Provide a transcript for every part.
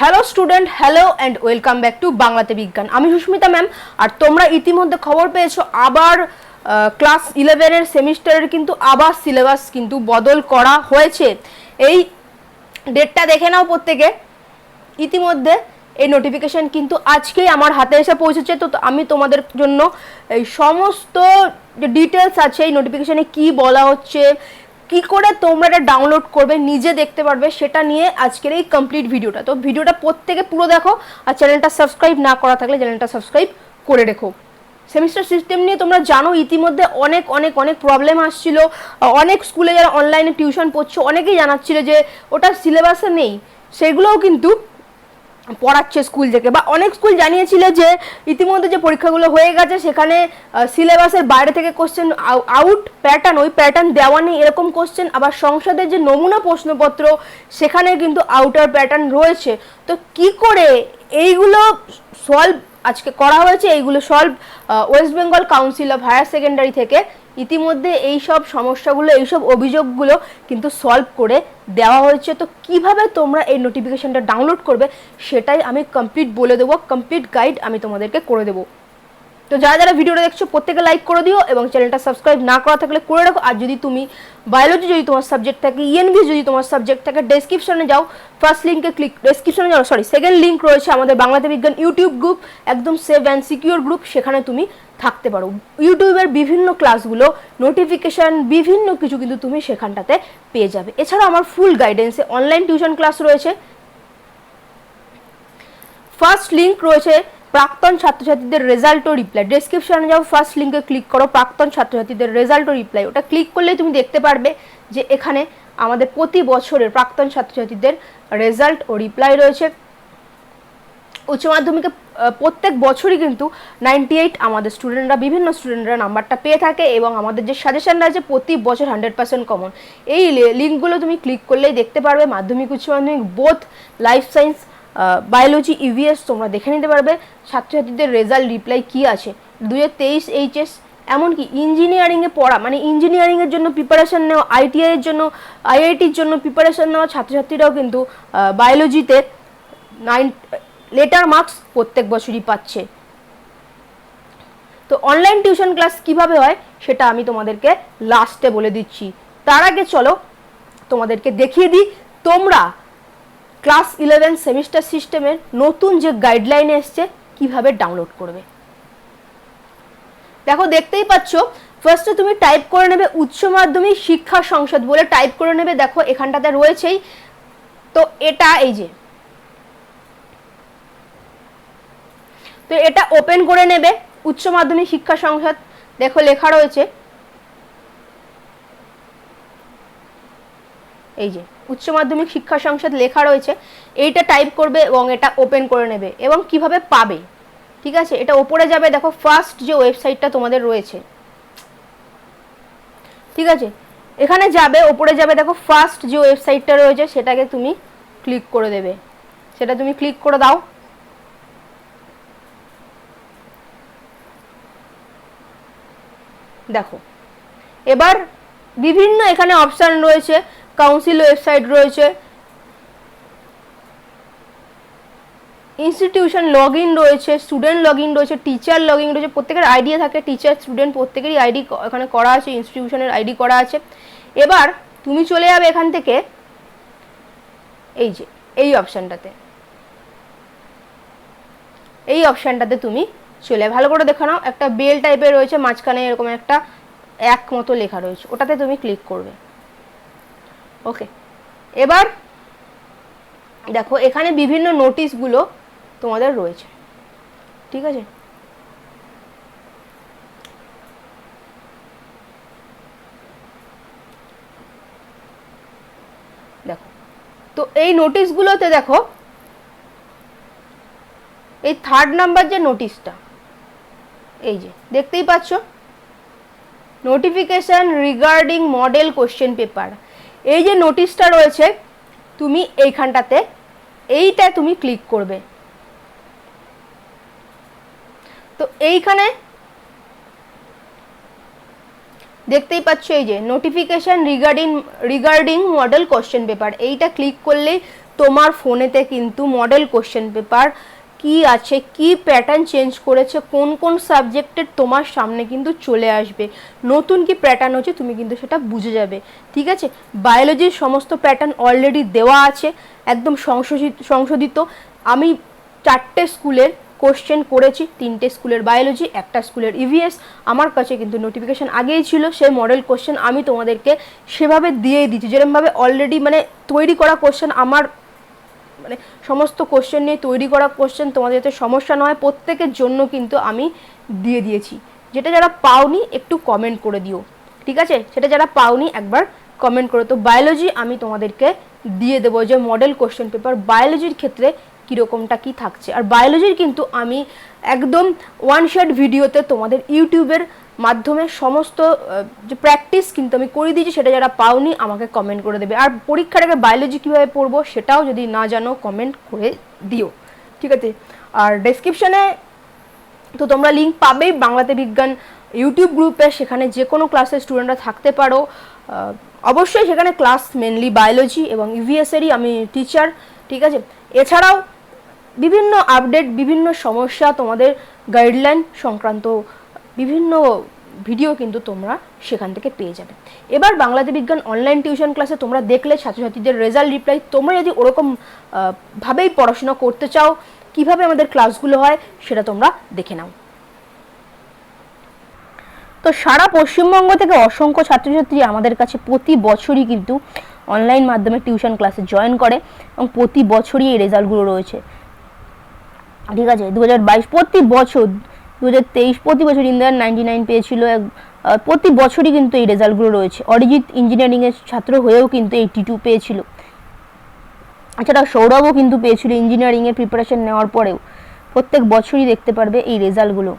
Hello student hello and welcome back to বাংলাতে বিজ্ঞান আমি সুস্মিতা ম্যাম আর তোমরা ইতিমধ্যে খবর পেয়েছ, আবার ক্লাস ইলেভেনের সেমিস্টারের কিন্তু আবার সিলেবাস কিন্তু বদল করা হয়েছে। এই ডেটটা দেখে নাও প্রত্যেকে। ইতিমধ্যে এই নোটিফিকেশান কিন্তু আজকেই আমার হাতে এসে পৌঁছেছে। তো আমি তোমাদের জন্য এই সমস্ত যে ডিটেলস আছে, এই নোটিফিকেশনে কি বলা হচ্ছে কি করে তোমরা এটা ডাউনলোড করবে, নিজে দেখতে পারবে, সেটা নিয়ে আজকের এই কমপ্লিট ভিডিওটা তো ভিডিওটা প্রত্যেকে পুরো দেখো, আর চ্যানেলটা সাবস্ক্রাইব না করা থাকলে চ্যানেলটা সাবস্ক্রাইব করে রেখো। সেমিস্টার সিস্টেম নিয়ে তোমরা জানো, ইতিমধ্যে অনেক অনেক অনেক প্রবলেম আসছিল। অনেক স্কুলে যারা অনলাইনে টিউশন পড়ছে, অনেকেই জানাচ্ছিল যে ওটা সিলেবাসে নেই। সেগুলোও কিন্তু পড়াচ্ছে স্কুল থেকে বা অনেক স্কুল জানিয়েছিল যে ইতিমধ্যে যে পরীক্ষাগুলো হয়ে গেছে, সেখানে সিলেবাসের বাইরে থেকে কোশ্চেন আউট প্যাটার্ন ওই প্যাটার্ন দেওয়া নেই, এরকম কোশ্চেন আবার সংসদের যে নমুনা প্রশ্নপত্র, সেখানে কিন্তু আউটার প্যাটার্ন রয়েছে। তো কি করে এইগুলো সলভ আজকে করা হয়েছে? এইগুলো solve West Bengal council of higher secondary থেকে ইতিমধ্যে এই সব সমস্যাগুলো, এই সব অভিযোগগুলো কিন্তু সলভ করে দেওয়া হয়েছে। তো কীভাবে তোমরা এই নোটিফিকেশনটা ডাউনলোড করবে, সেটাই আমি কমপ্লিট বলে দেবো কমপ্লিট গাইড আমি তোমাদেরকে করে দেবো। তো যারা যারা ভিডিওটা দেখছ, প্রত্যেকে লাইক করে দিও এবং চ্যানেলটা সাবস্ক্রাইব না করা থাকলে করে রাখো। আর যদি তুমি বায়োলজি যদি তোমার সাবজেক্ট থাকে ইএনভি যদি তোমার সাবজেক্ট থাকে ডেসক্রিপশনে যাও। ফার্স্ট লিঙ্কে ক্লিক ডেসক্রিপশনে যাও সরি সেকেন্ড লিঙ্ক রয়েছে আমাদের বাংলাতে বিজ্ঞান ইউটিউব গ্রুপ একদম সেভ অ্যান্ড সিকিউর গ্রুপ সেখানে তুমি থাকতে পারো। ইউটিউবের বিভিন্ন ক্লাসগুলো নোটিফিকেশান বিভিন্ন কিছু কিন্তু তুমি সেখানটাতে পেয়ে যাবে। এছাড়া আমার ফুল গাইডেন্সে অনলাইন টিউশন ক্লাস রয়েছে। ফার্স্ট লিঙ্ক রয়েছে প্রাক্তন ছাত্রছাত্রীদের রেজাল্ট ও রিপ্লাই ডেসক্রিপশনে যাও ফার্স্ট লিঙ্কে ক্লিক করো, প্রাক্তন ছাত্রছাত্রীদের রেজাল্ট ও রিপ্লাই ওটা ক্লিক করলেই তুমি দেখতে পারবে যে এখানে আমাদের প্রতি বছরের প্রাক্তন ছাত্রছাত্রীদের রেজাল্ট ও রিপ্লাই রয়েছে। উচ্চ মাধ্যমিকে প্রত্যেক বছরই কিন্তু নাইনটি এইট আমাদের স্টুডেন্টরা বিভিন্ন স্টুডেন্টরা নাম্বারটা পেয়ে থাকে এবং আমাদের যে সাজেশনটা আছে প্রতি বছর হান্ড্রেড পার্সেন্ট কমন এই লিঙ্কগুলো তুমি ক্লিক করলেই দেখতে পারবে। Madhyamik, Uchcha Madhyamik both life science biology EVS তোমরা দেখে নিতে পারবে। ছাত্রছাত্রীদের রেজাল্ট রিপ্লাই কি আছে? দু হাজার তেইশ এইচএস এমনকি ইঞ্জিনিয়ারিংয়ে পড়া মানে ইঞ্জিনিয়ারিংয়ের জন্য প্রিপারেশন নেওয়া আইটিআই এর জন্য আইআইটির জন্য প্রিপারেশন নেওয়া ছাত্রছাত্রীরাও কিন্তু বায়োলজিতে নাইন লেটার মার্কস প্রত্যেক বছরই পাচ্ছে। তো অনলাইন টিউশন ক্লাস কীভাবে হয়, সেটা আমি তোমাদেরকে লাস্টে বলে দিচ্ছি। তার আগে চলো তোমাদেরকে দেখিয়ে দিই। তোমরা ক্লাস ইলেভেন সেমিস্টার সিস্টেমের নতুন যে গাইডলাইন এসছে, কীভাবে ডাউনলোড করবে? দেখো, দেখতেই পাচ্ছ ফার্স্টে তুমি টাইপ করে নেবে উচ্চ মাধ্যমিক শিক্ষা সংসদ বলে টাইপ করে নেবে। দেখো, এখানটাতে রয়েছেই। তো এটা এই যে। তো এটা ওপেন করে নেবে উচ্চ মাধ্যমিক শিক্ষা সংসদ। দেখো, লেখা রয়েছে এই যে, উচ্চ মাধ্যমিক শিক্ষা সংসদ লেখা রয়েছে, এইটা টাইপ করবে এবং এটা ওপেন করে নেবে এবং কীভাবে পাবে, ঠিক আছে? এটা ওপরে যাবে, দেখো ফার্স্ট যে ওয়েবসাইটটা তোমাদের রয়েছে, ঠিক আছে? এখানে যাবে, ওপরে যাবে, দেখো ফার্স্ট যে ওয়েবসাইটটা রয়েছে, সেটাকে তুমি ক্লিক করে দেবে। সেটা তুমি ক্লিক করে দাও। দেখো, এবার বিভিন্ন এখানে অপশান রয়েছে কাউন্সিল ওয়েবসাইট রয়েছে। ইনস্টিটিউশন লগ ইন রয়েছে, স্টুডেন্ট লগ ইন রয়েছে, টিচার লগ ইন রয়েছে, প্রত্যেকের আইডি থাকে, টিচার, স্টুডেন্ট, প্রত্যেকেরই আইডি এখানে করা আছে, ইনস্টিটিউশনের আইডি করা আছে। এবার তুমি চলে যাবে এখান থেকে, এই যে, এই অপশানটাতে। এই অপশানটাতে তুমি চলে ভালো করে দেখে নাও, একটা বেল টাইপের রয়েছে, মাঝখানে এরকম একটা এক মতো লেখা রয়েছে, ওটাতে তুমি ক্লিক করবে। ওকে এবার দেখো, এখানে বিভিন্ন নোটিশগুলো তোমাদের রয়েছে। ঠিক আছে? দেখো, তো এই নোটিশগুলোতে দেখো, এই থার্ড নাম্বার যে নোটিশটা এই যে, দেখতেই পাচ্ছ? Notification regarding model question paper এই যে নোটিশটা রয়েছে, তুমি এইখানটাতে, এইটা তুমি ক্লিক করবে। তো এইখানে দেখতেই পাচ্ছ এই যে notification regarding regarding model question paper এইটা ক্লিক করলেই তোমার ফোনেতে কিন্তু মডেল কোশ্চেন পেপার কি আছে, কি প্যাটার্ন চেঞ্জ করেছে, কোন কোন সাবজেক্টের তোমার সামনে কিন্তু চলে আসবে। নতুন কি প্যাটার্ন হচ্ছে, তুমি কিন্তু সেটা বুঝে যাবে। ঠিক আছে? বায়োলজির সমস্ত প্যাটার্ন অলরেডি দেওয়া আছে, একদম সংশোধিত। আমি চারটে স্কুলের কোশ্চেন করেছি, তিনটে স্কুলের বায়োলজি একটা স্কুলের ইভিএস আমার কাছে কিন্তু নোটিফিকেশান আগেই ছিল, সেই মডেল কোশ্চেন আমি তোমাদেরকে সেভাবে দিয়েই দিচ্ছি যেরকমভাবে অলরেডি মানে তৈরি করা কোশ্চেন আমার মানে সমস্ত কোশ্চেন নিয়ে তৈরি করা কোশ্চেন তোমাদের যাতে সমস্যা না হয়, প্রত্যেকের জন্য কিন্তু আমি দিয়ে দিয়েছি। যেটা যারা পাওনি একটু কমেন্ট করে দিও, ঠিক আছে? সেটা যারা পাওনি একবার কমেন্ট করো তো বায়োলজি আমি তোমাদেরকে দিয়ে দেবো যে মডেল কোশ্চেন পেপার বায়োলজির ক্ষেত্রে কীরকমটা কি থাকছে? আর বায়োলজির কিন্তু আমি একদম ওয়ান শট ভিডিওতে তোমাদের ইউটিউবের মাধ্যমে সমস্ত যে প্র্যাকটিস কিন্তু আমি করে দিয়েছি, সেটা যারা পাওনি, আমাকে কমেন্ট করে দেবে। আর পরীক্ষার আগে বায়োলজি কীভাবে পড়ব, সেটাও যদি না জানো কমেন্ট করে দিও। ঠিক আছে? আর ডেসক্রিপশনে তো তোমরা লিঙ্ক পাবেই, বাংলাতে বিজ্ঞান ইউটিউব গ্রুপে সেখানে যে কোনো ক্লাসের স্টুডেন্টরা থাকতে পারো। অবশ্যই সেখানে ক্লাস মেনলি বায়োলজি এবং ইভিএসেরই আমি টিচার ঠিক আছে? এছাড়াও বিভিন্ন আপডেট বিভিন্ন সমস্যা তোমাদের গাইডলাইন সংক্রান্ত বিভিন্ন ভিডিও কিন্তু তোমরা সেখান থেকে পেয়ে যাবে। এবার বাংলাতে বিজ্ঞান অনলাইন টিউশন ক্লাসে তোমরা দেখলে ছাত্রছাত্রীদের রেজাল্ট রিপ্লাই তোমরা যদি ওরকম ভাবেই পড়াশোনা করতে চাও, কীভাবে আমাদের ক্লাসগুলো হয়, সেটা তোমরা দেখে নাও। তো সারা পশ্চিমবঙ্গ থেকে অসংখ্য ছাত্রছাত্রী আমাদের কাছে প্রতি বছরই কিন্তু অনলাইন মাধ্যমে টিউশন ক্লাসে জয়েন করে এবং প্রতি বছরই এই রেজাল্টগুলো রয়েছে। ঠিক আছে দু হাজার বাইশ, প্রতি বছর দু হাজার তেইশ প্রতি বছর ইন্ডিয়ান নাইনটি নাইন পেয়েছিল প্রতি বছরই কিন্তু এই রেজাল্টগুলো রয়েছে। অরিজিৎ ইঞ্জিনিয়ারিংয়ের ছাত্র হয়েও কিন্তু এইটি টু পেয়েছিল। এছাড়া সৌরভও কিন্তু পেয়েছিল ইঞ্জিনিয়ারিংয়ের প্রিপারেশন নেওয়ার পরেও। প্রত্যেক বছরই দেখতে পারবে এই রেজাল্টগুলো।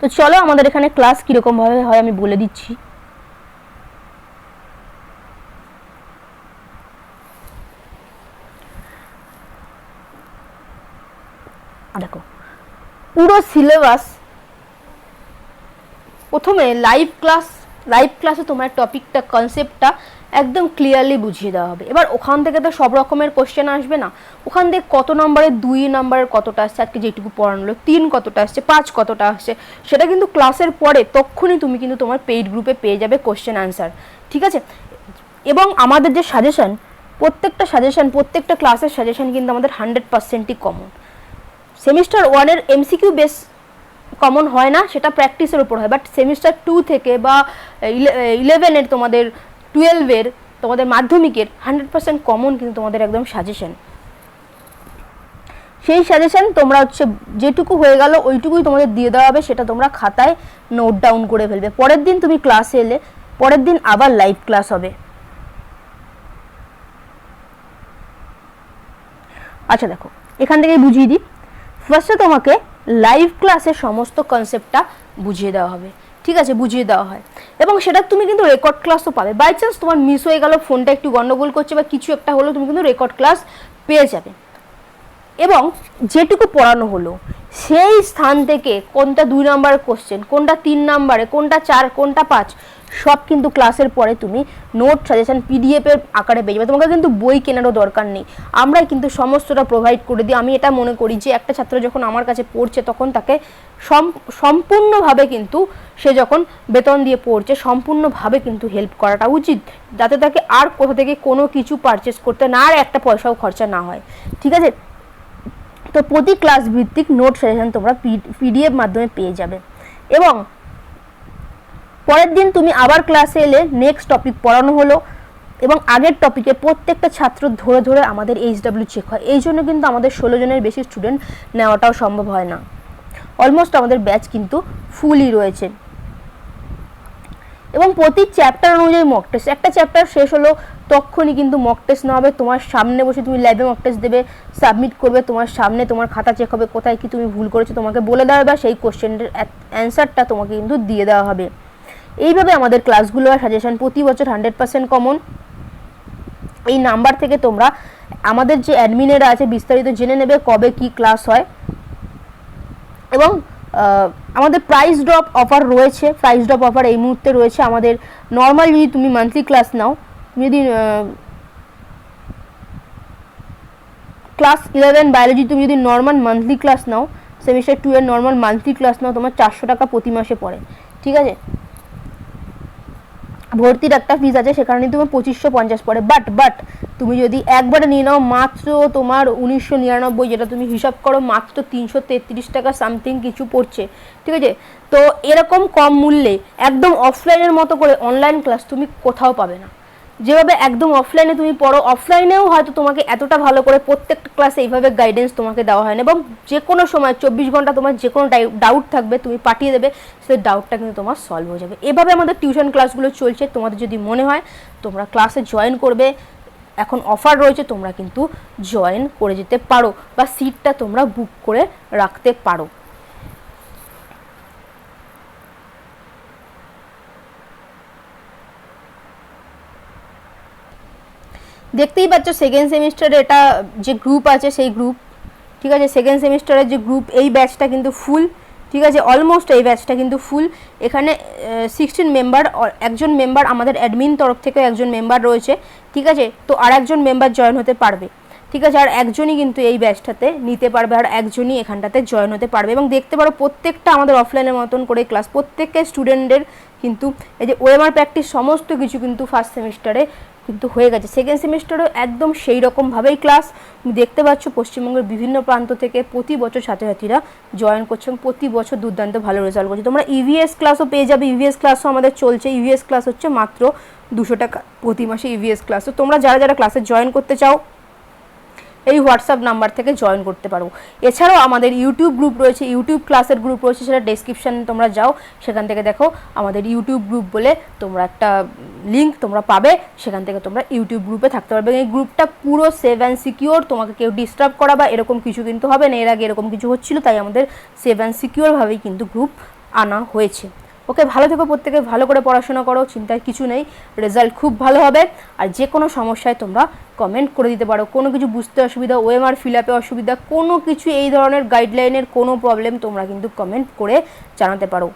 তো চলো আমাদের এখানে ক্লাস কীরকমভাবে হয় আমি বলে দিচ্ছি। দেখো, পুরো সিলেবাস প্রথমে লাইভ ক্লাস লাইভ ক্লাসে তোমার টপিকটা কনসেপ্টটা একদম ক্লিয়ারলি বুঝিয়ে দেওয়া হবে। এবার ওখান থেকে তো সব রকমের কোশ্চেন আসবে না। ওখান থেকে কত নম্বরে দুই নম্বরের কতটা আসছে, আজকে যেটুকু পড়ানো তিন কতটা আসছে, পাঁচ কতটা আসছে, সেটা কিন্তু ক্লাসের পরে তখনই তুমি কিন্তু তোমার পেইড গ্রুপে পেয়ে যাবে কোশ্চেন অ্যান্সার ঠিক আছে? এবং আমাদের যে সাজেশন প্রত্যেকটা সাজেশন প্রত্যেকটা ক্লাসের সাজেশন কিন্তু আমাদের হান্ড্রেড পার্সেন্টই কমন সেমিস্টার ওয়ানের এমসিকিউ বেস কমন হয় না, সেটা প্র্যাকটিসের উপর হয়। বাট সেমিস্টার টু থেকে বা ইলেভেনের তোমাদের টুয়েলভের তোমাদের মাধ্যমিকের হান্ড্রেড পার্সেন্ট কমন কিন্তু তোমাদের একদম সাজেশন সেই সাজেশন তোমরা হচ্ছে যেটুকু হয়ে গেল ওইটুকুই তোমাদের দিয়ে দেওয়া হবে, সেটা তোমরা খাতায় নোট ডাউন করে ফেলবে। পরের দিন তুমি ক্লাসে এলে, পরের দিন আবার লাইভ ক্লাস হবে। আচ্ছা দেখো, এখান থেকেই বুঝিয়ে দিই। ফার্স্টে তোমাকে লাইভ ক্লাসের সমস্ত কনসেপ্টটা বুঝিয়ে দেওয়া হবে। ঠিক আছে? বুঝিয়ে দেওয়া হয়। এবং সেটা তুমি কিন্তু রেকর্ড ক্লাসও পাবে। বাই চান্স তোমার মিস হয়ে গেল ফোনটা একটু গণ্ডগোল করছে বা কিছু একটা হলো, তুমি কিন্তু রেকর্ড ক্লাস পেয়ে যাবে। এবং যেটুকু পড়ানো হলো, সেই স্থান থেকে কোনটা দুই নম্বরের কোশ্চেন কোনটা তিন নাম্বারে কোনটা চার, কোনটা পাঁচ সব কিন্তু ক্লাসের পরে তুমি নোট সাজেশন পিডিএফের আকারে পেয়ে যাবে। তোমাকে কিন্তু বই কেনারও দরকার নেই। আমরাই কিন্তু সমস্তটা প্রোভাইড করে দিই। আমি এটা মনে করি যে, একটা ছাত্র যখন আমার কাছে পড়ছে, তখন তাকে সম- সম্পূর্ণভাবে কিন্তু সে যখন বেতন দিয়ে পড়ছে, সম্পূর্ণভাবে কিন্তু হেল্প করাটা উচিত। যাতে তাকে আর কোথা থেকে কোনো কিছু পারচেস করতে না আর একটা পয়সাও খরচা না হয়। ঠিক আছে? তো প্রতি ক্লাস ভিত্তিক নোট সাজেশন তোমরা পিডিএফ মাধ্যমে পেয়ে যাবে। এবং পরের দিন তুমি আবার ক্লাসে এলে নেক্সট টপিক পড়ানো হলো এবং আগের টপিকে প্রত্যেকটা ছাত্র ধরে ধরে আমাদের এইচডাব্লিউ চেক হয়। এই জন্য কিন্তু আমাদের ষোলো জনের বেশি স্টুডেন্ট নেওয়াটাও সম্ভব হয় না। অলমোস্ট আমাদের ব্যাচ কিন্তু ফুলই রয়েছে। এবং প্রতি চ্যাপ্টার অনুযায়ী মক টেস্ট একটা চ্যাপ্টার শেষ হলো, তখনই কিন্তু মক টেস্ট নেওয়া হবে। তোমার সামনে বসে তুমি ল্যাবে মক টেস্ট দেবে সাবমিট করবে, তোমার সামনে তোমার খাতা চেক হবে, কোথায় কি তুমি ভুল করেছ তোমাকে বলে দেওয়া হবে সেই কোশ্চেনের অ্যান্সারটা তোমাকে কিন্তু দিয়ে দেওয়া হবে। এইভাবে আমাদের ক্লাসগুলো আর সাজেশন প্রতি বছর হান্ড্রেড পার্সেন্ট কমন এই নাম্বার থেকে তোমরা আমাদের যে অ্যাডমিনেরা আছে, বিস্তারিত জেনে নেবে কবে কি ক্লাস হয়। এবং আমাদের প্রাইস ড্রপ অফার রয়েছে প্রাইস ড্রপ অফার এই মুহূর্তে রয়েছে আমাদের। নর্মাল যদি তুমি মান্থলি ক্লাস নাও, তুমি যদি ক্লাস ইলেভেন বায়োলজি তুমি যদি নর্মাল মান্থলি ক্লাস নাও সেমিস্টার টু এর নর্মাল মান্থলি ক্লাস নাও, তোমার চারশো টাকা প্রতি মাসে পড়ে। ঠিক আছে? ভর্তির একটা ফিজ আছে সেখানে তুমি পঁচিশশো পঞ্চাশ পড়ে। বাট বাট তুমি যদি একবারে নিয়ে নাও, মাত্র তোমার উনিশশো নিরানব্বই যেটা তুমি হিসাব করো, মাত্র তিনশো তেত্রিশ টাকা সামথিং কিছু পড়ছে। ঠিক আছে? তো এরকম কম মূল্যে, একদম অফলাইনের মতো করে অনলাইন ক্লাস তুমি কোথাও পাবে না। যেভাবে একদম অফলাইনে তুমি পড়ো অফলাইনেও হয়তো তোমাকে এতটা ভালো করে প্রত্যেকটা ক্লাসে এইভাবে গাইডেন্স তোমাকে দেওয়া হয় না এবং যে কোনো সময়, চব্বিশ ঘণ্টা তোমার যে কোনো ডাউট থাকবে, তুমি পাঠিয়ে দেবে, সেই ডাউটটা কিন্তু তোমার সলভ হয়ে যাবে। এভাবে আমাদের টিউশন ক্লাসগুলো চলছে, তোমাদের যদি মনে হয়, তোমরা ক্লাসে জয়েন করবে, এখন অফার রয়েছে, তোমরা কিন্তু জয়েন করে যেতে পারো বা সিটটা তোমরা বুক করে রাখতে পারো। দেখতেই পাচ্ছ সেকেন্ড সেমিস্টারে এটা যে গ্রুপ আছে, সেই গ্রুপ ঠিক আছে? সেকেন্ড সেমিস্টারের যে গ্রুপ এই ব্যাচটা কিন্তু ফুল ঠিক আছে? অলমোস্ট এই ব্যাচটা কিন্তু ফুল এখানে সিক্সটিন মেম্বার একজন মেম্বার আমাদের অ্যাডমিন তরফ থেকে একজন মেম্বার রয়েছে, ঠিক আছে? তো আর একজন মেম্বার জয়েন হতে পারবে, ঠিক আছে? আর একজনই কিন্তু এই ব্যাচটাতে নিতে পারবে, আর একজনই এখানটাতে জয়েন হতে পারবে। এবং দেখতে পারো, প্রত্যেকটা আমাদের অফলাইনের মতন করে ক্লাস প্রত্যেকটা স্টুডেন্টের কিন্তু, এই যে ওএমআর প্র্যাকটিস সমস্ত কিছু কিন্তু ফার্স্ট সেমিস্টারে কিন্তু হয়ে গেছে। সেকেন্ড সেমিস্টারও একদম সেই রকমভাবেই ক্লাস দেখতে পাচ্ছ পশ্চিমবঙ্গের বিভিন্ন প্রান্ত থেকে প্রতি বছর ছাত্রছাত্রীরা জয়েন করছে এবং প্রতি বছর দুর্দান্ত ভালো রেজাল্ট করছে। তোমরা ইভিএস ক্লাসও পেয়ে যাবে। ইভিএস ক্লাসও আমাদের চলছে। ইভিএস ক্লাস হচ্ছে মাত্র দুশো টাকা প্রতি মাসে ইভিএস ক্লাস তো তোমরা যারা যারা ক্লাসে জয়েন করতে চাও এই হোয়াটসঅ্যাপ নাম্বার থেকে জয়েন করতে পারো। এছাড়াও আমাদের ইউটিউব গ্রুপ রয়েছে, ইউটিউব ক্লাসের গ্রুপ রয়েছে, সেটা ডেসক্রিপশানে তোমরা যাও, সেখান থেকে দেখো আমাদের ইউটিউব গ্রুপ বলে তোমরা একটা লিঙ্ক তোমরা পাবে, সেখান থেকে তোমরা ইউটিউব গ্রুপে থাকতে পারবে। এই গ্রুপটা পুরো সেভ অ্যান্ড সিকিওর তোমাকে কেউ ডিস্টার্ব করা বা এরকম কিছু কিন্তু হবে না, এর আগে এরকম কিছু হচ্ছিল, তাই আমাদের সেভ অ্যান্ড সিকিওরভাবেই কিন্তু গ্রুপ আনা হয়েছে। ওকে ভালো থেকো প্রত্যেকে, ভালো করে পড়াশোনা করো, চিন্তার কিছু নেই রেজাল্ট খুব ভালো হবে। আর যে কোনো সমস্যায় তোমরা কমেন্ট করে দিতে পারো। কোনো কিছু বুঝতে অসুবিধা ওএমআর ফিল আপে অসুবিধা, কোনো কিছু এই ধরনের গাইডলাইনের কোনো প্রবলেম তোমরা কিন্তু কমেন্ট করে জানাতে পারো।